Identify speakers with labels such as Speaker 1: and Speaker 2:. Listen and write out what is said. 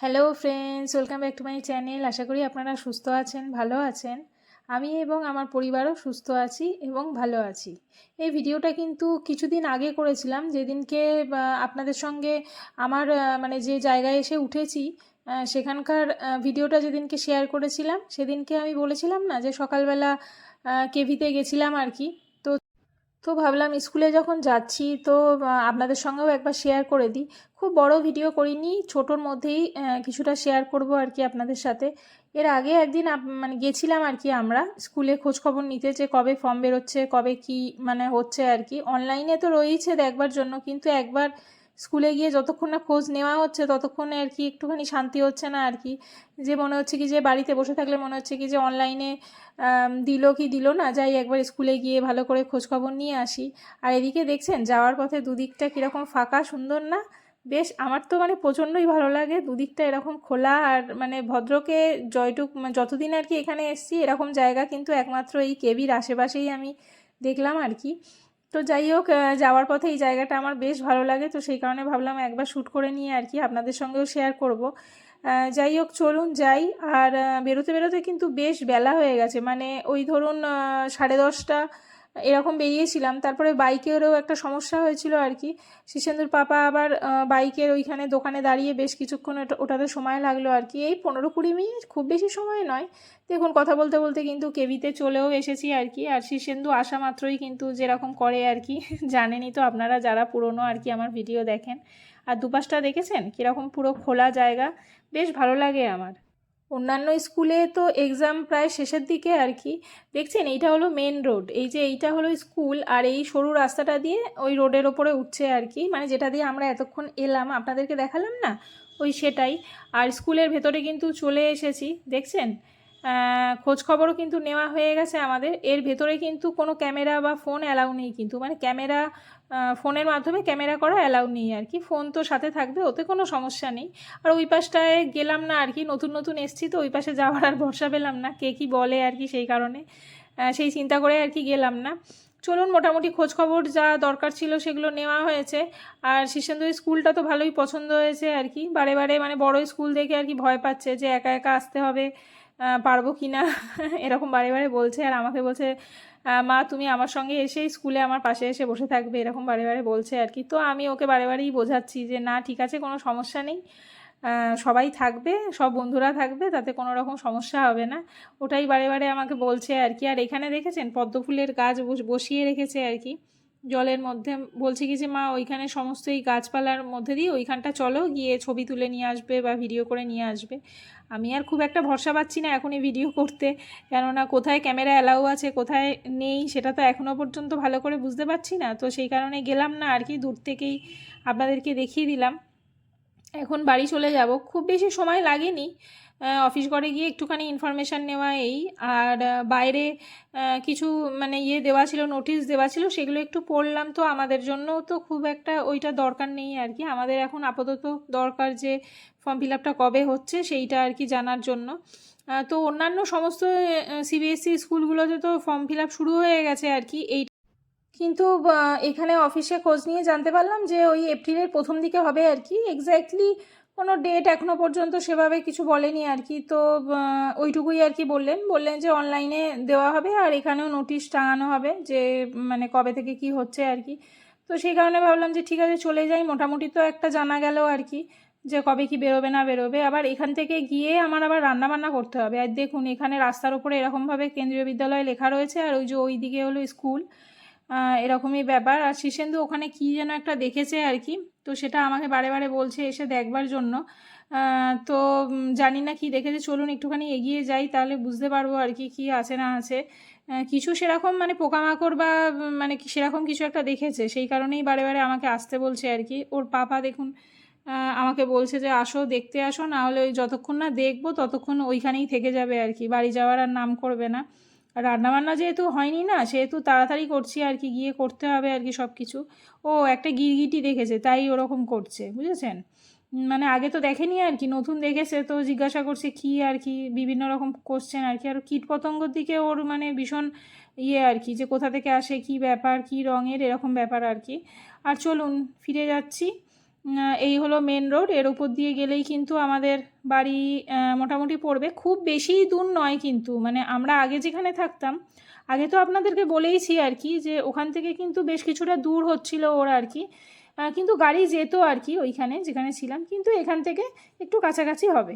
Speaker 1: Hello friends welcome back to my channel আশা করি আপনারা সুস্থ আছেন, ভালো আছেন। আমি এবং আমার পরিবারও সুস্থ আছি এবং ভালো আছি। এই ভিডিওটা কিন্তু কিছুদিন আগে করেছিলাম। যেদিনকে আপনাদের সঙ্গে আমার মানে যে জায়গায় এসে উঠেছি সেখানকার ভিডিওটা যেদিনকে শেয়ার করেছিলাম, সেদিনকে আমি বলেছিলাম না যে সকালবেলা কেভিতে গেছিলাম আর কি। তো ভাবলাম স্কুলে যখন যাচ্ছি, তো আপনাদের সঙ্গেও একবার শেয়ার করে দিই। খুব বড় ভিডিও করিনি, ছোটোর মধ্যেই কিছুটা শেয়ার করব আর কি আপনাদের সাথে। এর আগে একদিন মানে গেছিলাম আর কি আমরা স্কুলে খোঁজখবর নিতে যে কবে ফর্ম বেরোচ্ছে, কবে কি মানে হচ্ছে আর কি। অনলাইনে তো রয়েইছে দেখবার জন্য, কিন্তু একবার স্কুলে গিয়ে যতক্ষণ না খোঁজ নেওয়া হচ্ছে, ততক্ষণে আর কি একটুখানি শান্তি হচ্ছে না আর কি। যে মনে হচ্ছে কি যে বাড়িতে বসে থাকলে মনে হচ্ছে কি যে অনলাইনে দিল কি দিল না, যাই একবার স্কুলে গিয়ে ভালো করে খোঁজ খবর নিয়ে আসি। আর এদিকে দেখছেন, যাওয়ার পথে দুদিকটা কীরকম ফাঁকা, সুন্দর না? বেশ, আমার তো মানে প্রচণ্ডই ভালো লাগে। দুদিকটা এরকম খোলা আর মানে ভদ্রকে জয়টুক মানে যতদিন আর কি এখানে এসেছি, এরকম জায়গা কিন্তু একমাত্র এই কেবির আশেপাশেই আমি দেখলাম আর কি। তো যাই হোক যাওয়ার পথে এই জায়গাটা আমার বেশ ভালো লাগে। তো সেই কারণে ভাবলাম একবার শ্যুট করে নিয়ে আর কি আপনাদের সঙ্গেও শেয়ার করব। যাই হোক, চলুন যাই। আর বেরোতে বেরোতে কিন্তু বেশ বেলা হয়ে গেছে। মানে ওই ধরুন সাড়ে দশটা এরকম বেরিয়েছিলাম। তারপরে বাইকেরও একটা সমস্যা হয়েছিল আর কি শীর্ষেন্দুর পাপা আবার বাইকের ওইখানে দোকানে দাঁড়িয়ে বেশ কিছুক্ষণ ওটা- ওটাতে সময় লাগল আর কি এই পনেরো কুড়ি মিনিট খুব বেশি সময় নয়। দেখুন, কথা বলতে বলতে কিন্তু কেবিতে চলেও এসেছি আর কি আর শীর্ষেন্দু আসা মাত্রই কিন্তু যেরকম করে আর কি জানেনই তো আপনারা যারা পুরনো আর কি আমার ভিডিও দেখেন। আর দুপাশটা দেখেছেন? কীরকম পুরো খোলা জায়গা। বেশ ভালো লাগে আমার। অন্যান্য স্কুলে তো এক্সাম প্রায় শেষের দিকে আর কি। দেখছেন, এইটা হলো মেন রোড এই যে এইটা হলো স্কুল আর এই সরু রাস্তাটা দিয়ে ওই রোডের ওপরে উঠছে আর কি। মানে যেটা দিয়ে আমরা এতক্ষণ এলাম, আপনাদেরকে দেখালাম না? ওই সেটাই। আর স্কুলের ভেতরে কিন্তু চলে এসেছি। দেখছেন? আহ, খোঁজ খবরও কিন্তু নেওয়া হয়ে গেছে আমাদের। এর ভেতরে কিন্তু কোনো ক্যামেরা বা ফোন অ্যালাউ নেই কিন্তু। মানে ক্যামেরা ফোনের মাধ্যমে ক্যামেরা করা অ্যালাউ নেই আর কি। ফোন তো সাথে থাকবে ওতে কোনো সমস্যা নেই। আর ওই পাশটায় গেলাম না আর কি নতুন নতুন এসছি তো ওই পাশে যাওয়ার আর ভরসা পেলাম না কে কী বলে আর কি সেই কারণে। সেই চিন্তা করে আর কি গেলাম না। চলুন মোটামুটি খোঁজখবর যা দরকার ছিল সেগুলো নেওয়া হয়েছে। আর শীর্ষেন্দুর স্কুলটা তো ভালোই পছন্দ হয়েছে আর কি। বারে বারে মানে বড় স্কুল দেখে আর কি ভয় পাচ্ছে যে একা একা আসতে হবে পারব কি না? এরকম বারে বারে বলছে আর আমাকে বলছে মা, তুমি আমার সঙ্গে এসেই স্কুলে আমার পাশে এসে বসে থাকবে। এরকম বারে বারে বলছে আর কি। তো আমি ওকে বারে বারেই বোঝাচ্ছি যে, না, ঠিক আছে, কোনো সমস্যা নেই। সবাই থাকবে, সব বন্ধুরা থাকবে, তাতে কোনো রকম সমস্যা হবে না। ওটাই বারে বারে আমাকে বলছে আর কি। আর এখানে দেখেছেন, পদ্ম ফুলের গাছ বস- বসিয়ে রেখেছে আর কি। জলের মধ্যে, বলছে কি যে, মা, ওইখানে সমস্ত এই গাছপালার মধ্যে দিয়ে ওইখানটা চলো, গিয়ে ছবি তুলে নিয়ে আসবে বা ভিডিও করে নিয়ে আসবে। আমি আর খুব একটা ভরসা পাচ্ছি না এখনই ভিডিও করতে। কেননা কোথায় ক্যামেরা অ্যালাউ আছে, কোথায় নেই, সেটা তো এখনও পর্যন্ত ভালো করে বুঝতে পারছি না। তো সেই কারণে গেলাম না আর কি, দূর থেকেই আপনাদেরকে দেখিয়ে দিলাম। এখন বাড়ি চলে যাব। খুব বেশি সময় লাগেনি। অফিস ঘরে গিয়ে একটুখানি ইনফরমেশান নেওয়া এই। আর বাইরে কিছু মানে ইয়ে দেওয়া ছিল নোটিশ দেওয়া ছিল, সেগুলো একটু পড়লাম তো আমাদের জন্য তো খুব একটা ওইটা দরকার নেই আর কি। আমাদের এখন আপাতত দরকার যে ফর্ম ফিল আপটা কবে হচ্ছে সেইটা আর কি জানার জন্য। তো অন্যান্য সমস্ত সিবিএসসি স্কুলগুলোতে তো ফর্ম ফিল আপ শুরু হয়ে গেছে আর কি। এই কিন্তু এখানে অফিসে খোঁজ নিয়ে জানতে পারলাম যে ওই এপ্রিলের প্রথম দিকে হবে আর কি। এক্স্যাক্টলি কোনো ডেট এখনও পর্যন্ত সেভাবে কিছু বলেনি আর কি। তো ওইটুকুই আর কি বললেন। বললেন যে অনলাইনে দেওয়া হবে আর এখানেও নোটিশ টাঙানো হবে যে মানে কবে থেকে কি হচ্ছে আর কি। তো সেই কারণে ভাবলাম যে ঠিক আছে, চলে যাই। মোটামুটি তো একটা জানা গেল আর কি যে কবে কি বেরোবে না বেরোবে। আবার এখান থেকে গিয়ে আমার আবার রান্না বান্না করতে হবে। আর দেখুন, এখানে রাস্তার উপরে এরকমভাবে কেন্দ্রীয় বিদ্যালয় লেখা রয়েছে। আর ওই যে ওই দিকে হলো স্কুল। এরকমই ব্যাপার। আর শীর্ষেন্দু ওখানে কি যেন একটা দেখেছে আর কি, তো সেটা আমাকে বারে বারে বলছে এসে দেখবার জন্য। তো জানি না কি দেখেছে, চলুন একটুখানি এগিয়ে যাই, তাহলে বুঝতে পারব আর কি কি আছে না আছে। কিছু সেরকম মানে পোকামাকড় বা মানে সেরকম কিছু একটা দেখেছে, সেই কারণেই বারে বারে আমাকে আসতে বলছে আর কি। ওর পাপা দেখুন আমাকে বলছে যে আসো, দেখতে আসো, না হলে ওই যতক্ষণ না দেখব ততক্ষণ ওইখানেই থেকে যাবে আর কি, বাড়ি যাওয়ার আর নাম করবে না। রান্নাবান্না যেহেতু হয়নি না, সেহেতু তাড়াতাড়ি করছি আর কি, গিয়ে করতে হবে আর কি সব কিছু ও একটা গিরগিটি দেখেছে, তাই ওরকম করছে, বুঝেছেন? মানে আগে তো দেখেনি আর কি, নতুন দেখেছে, তো জিজ্ঞাসা করছে কি আর কি, বিভিন্ন রকম কোশ্চেন আর কি। আর কীট পতঙ্গর দিকে ওর মানে ভীষণ ইয়ে আর কি, যে কোথা থেকে আসে, কি ব্যাপার, কি রঙের, এরকম ব্যাপার আর কি। আর চলুন, ফিরে যাচ্ছি। এই হলো মেন রোডের উপর দিয়ে গেলেই কিন্তু আমাদের বাড়ি মোটামুটি পড়বে। খুব বেশি দূর নয় কিন্তু মানে আমরা আগে যেখানে থাকতাম, আগে তো আপনাদেরকে বলেইছি আর কি যে ওখান থেকে কিন্তু বেশ কিছুটা দূর হচ্ছিল ওরা আর কি। কিন্তু গাড়ি যেত আর কি ওইখানে, যেখানে ছিলাম। কিন্তু এখান থেকে একটু কাছাকাছি হবে।